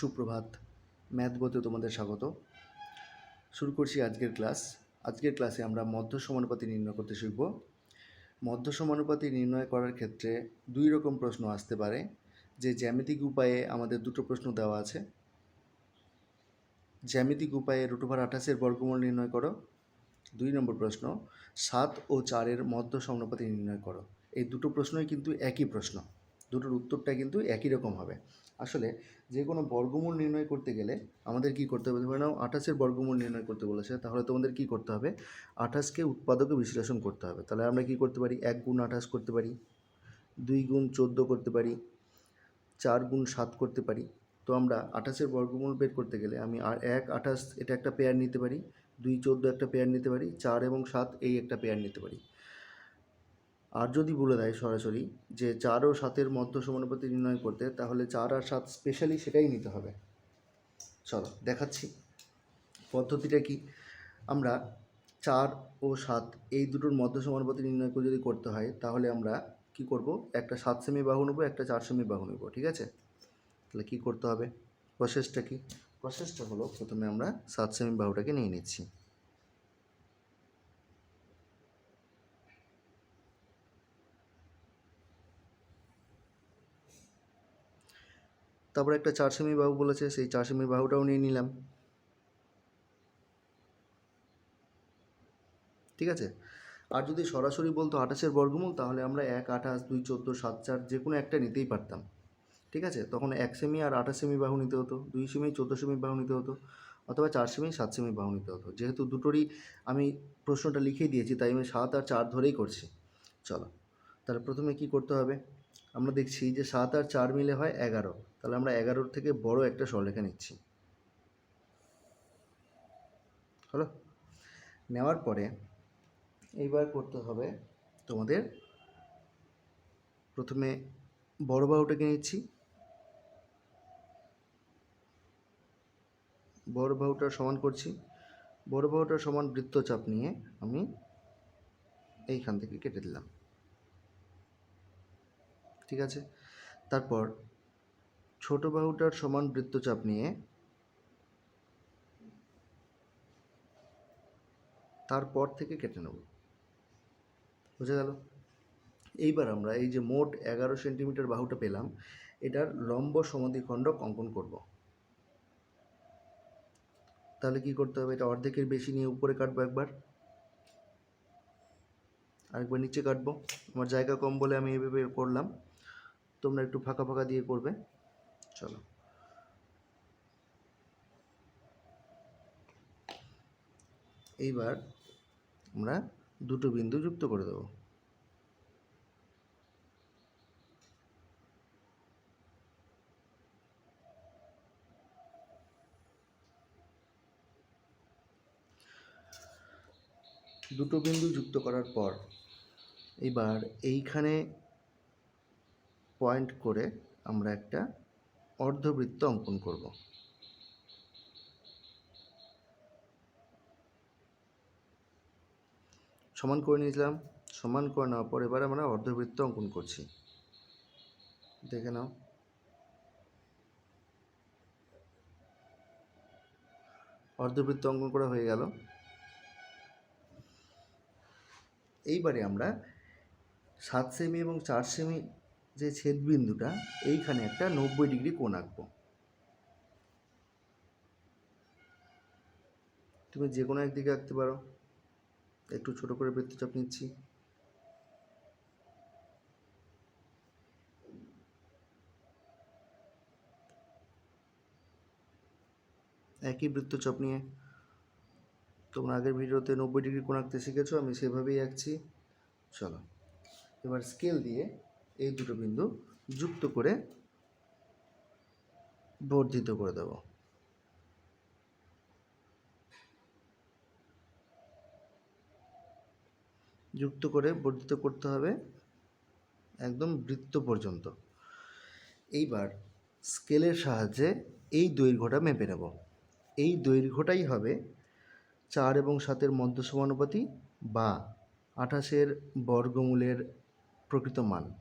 সুপ্রভাত। ম্যাথ বলতে তোমাদের স্বাগত। শুরু করছি আজকের ক্লাস। আজকের ক্লাসে আমরা মধ্য সমানুপাতি নির্ণয় করতে শিখব। মধ্য সমানুপাতি নির্ণয় করার ক্ষেত্রে দুই রকম প্রশ্ন আসতে পারে। যে জ্যামিতিক উপায়ে আমাদের দুটো প্রশ্ন দেওয়া আছে। জ্যামিতিক উপায়ে রুট ওভার আঠাশের বর্গমূল নির্ণয় করো। দুই নম্বর প্রশ্ন, সাত ও চারের মধ্য সমানুপাতি নির্ণয় করো। এই দুটো প্রশ্নই কিন্তু একই প্রশ্ন। দুটোর উত্তরটা কিন্তু একই রকম হবে। আসলে যে কোনো বর্গমূল নির্ণয় করতে গেলে আমাদের কি করতে হবে? ধরে নাও আঠাশের বর্গমূল নির্ণয় করতে বলেছে, তাহলে তোমাদের কি করতে হবে? আঠাশকে উৎপাদকে বিশ্লেষণ করতে হবে। তাহলে আমরা কি করতে পারি? এক গুণ আঠাশ করতে পারি, দুই গুণ চোদ্দ করতে পারি, চার গুণ সাত করতে পারি। তো আমরা আঠাশের বর্গমূল বের করতে গেলে আমি আর এক আঠাশ, এটা একটা পেয়ার নিতে পারি, দুই চোদ্দ একটা পেয়ার নিতে পারি, চার এবং সাত এই একটা পেয়ার নিতে পারি। আর যদি বলে দেয় সরাসরি যে চার ও সাতের মধ্য সমানুপাতি নির্ণয় করতে, তাহলে চার আর সাত স্পেশালি সেটাই নিতে হবে। চলো, দেখাচ্ছি। পদ্ধতিটা কি? আমরা চার ও সাত এই দুটোর মধ্য সমানুপাতি নির্ণয় করে যদি করতে হয়, তাহলে আমরা কি করব? একটা সাত সেমি বাহু নেব, একটা চার সেমি বাহু নেব, ঠিক আছে? তাহলে কি করতে হবে? প্রসেসটা কি? প্রসেসটা হলো প্রথমে আমরা সাত সেমি বাহুটাকে নিয়ে নিচ্ছি। তারপর একটা চার সেমি বাহু বলেছে, সেই চার সেমি বাহুটাও নিয়ে নিলাম। ঠিক আছে? আর যদি সরাসরি বলতো আঠাশের বর্গমূল, তাহলে আমরা এক, আঠাশ, দুই, চোদ্দ, সাত, চার যে কোনো একটা নিতেই পারতাম। ঠিক আছে? তখন এক সেমি আর আঠাশ সেমি বাহু নিতে হতো দুই সেমি চোদ্দ সেমি বাহু নিতে হতো, অথবা চার সেমি সাত সেমি বাহু নিতে হতো। যেহেতু দুটোরই আমি প্রশ্নটা লিখে দিয়েছি, তাই আমি সাত আর চার ধরেই করছি। চলো, তাহলে প্রথমে কি করতে হবে? আমরা দেখছি যে সাত আর চার মিলে হয় এগারো। তাহলে আমরা এগারোর থেকে বড় একটা সরলেখা নিচ্ছি। হলো? নেওয়ার পরে এইবার করতে হবে তোমাদের প্রথমে বড় বাহুটাকে নিচ্ছি। বড় বাহুটা সমান করছি। বড় বাহুটা সমান বৃত্তচাপ নিয়ে আমি এইখান থেকে কেটে দিলাম। ঠিক আছে? তারপর ছোট বাহুটার সমান বৃত্তচাপ নিয়ে তারপর থেকে কেটে নেব। বুঝে গেল? এইবার আমরা এই যে মোট এগারো সেন্টিমিটার বাহুটা পেলাম, এটার লম্ব সমাধিখণ্ডক অঙ্কন করব। তাহলে কি করতে হবে? এটা অর্ধেকের বেশি নিয়ে উপরে কাটবো একবার। আরেকবার নিচে কাটবো। আমার জায়গা কম বলে আমি এভাবে করলাম। তোমরা একটু ফাঁকা ফাঁকা দিয়ে করবে। চলো। এইবার আমরা দুটো বিন্দু যুক্ত করে দেবো। দুটো বিন্দু যুক্ত করার পর এবার এইখানে পয়েন্ট করে আমরা একটা অর্ধবৃত্ত অঙ্কন করব। সমান করে নিয়েছিলাম। সমান করে নেওয়ার পর এবার আমরা অর্ধবৃত্ত অঙ্কন করছি। দেখে নাও। অর্ধবৃত্ত অঙ্কন করা হয়ে গেল। এইবারে আমরা সাত সেমি এবং চার সেমি যে ছেদবিন্দুটা, এইখানে একটা নব্বই ডিগ্রি কোণ আঁকবো। তুমি যে কোনো একদিকে আঁকতে পারো। একটু ছোট করে বৃত্তচাপ নিচ্ছি। একই বৃত্তচাপ নিয়ে তোমরা আগের ভিডিওতে নব্বই ডিগ্রি কোণ আঁকতে শিখেছো, আমি সেভাবেই আঁকছি। চলো, এবার স্কেল দিয়ে এই দুটো বিন্দু যুক্ত করে বর্ধিত করে দেব। যুক্ত করে বর্ধিত করতে হবে একদম বৃত্ত পর্যন্ত। এইবার স্কেলের সাহায্যে এই দৈর্ঘ্যটা মেপে নেব। এই দৈর্ঘ্যটাই হবে চার এবং সাতের মধ্য সমানুপাতি বা আঠাশের বর্গমূলের প্রকৃত মান।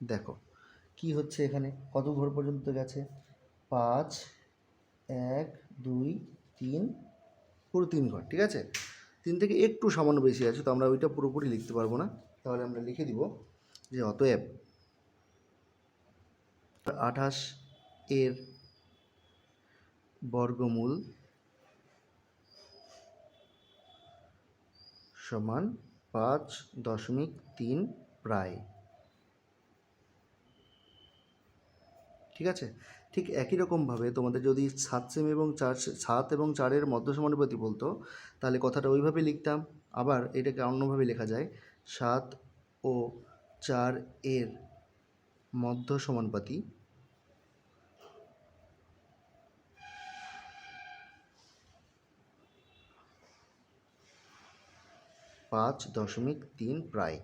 দেখো, কি হচ্ছে এখানে? কত ঘর পর্যন্ত গেছে? পাঁচ, এক, দুই, তিন, পুরো তিন ঘর, ঠিক আছে? তিন থেকে একটু সামান্য বেশি আছে, তো আমরা ওইটা পুরোপুরি লিখতে পারব না। তাহলে আমরা লিখে দিব যে অতএব আঠাশ এর বর্গমূল সমান পাঁচ দশমিক তিন প্রায়। ঠিক আছে? ঠিক একই রকমভাবে তোমাদের যদি সাত সেম এবং চার সাত এবং চারের মধ্য সমানুপাতি বলতো, তাহলে কথাটা ওইভাবে লিখতাম। আবার এটাকে অন্যভাবে লেখা যায়, সাত ও চার এর মধ্য সমানুপাতি। পাঁচ দশমিক তিন প্রায়।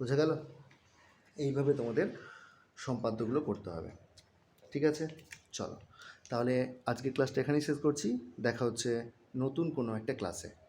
বুঝা গেল? এইভাবে তোমাদের সম্পাদ্যগুলো করতে হবে। ঠিক আছে? চলো। তাহলে আজকের ক্লাসটা এখানেই শেষ করছি। দেখা হচ্ছে নতুন কোনো একটা ক্লাসে।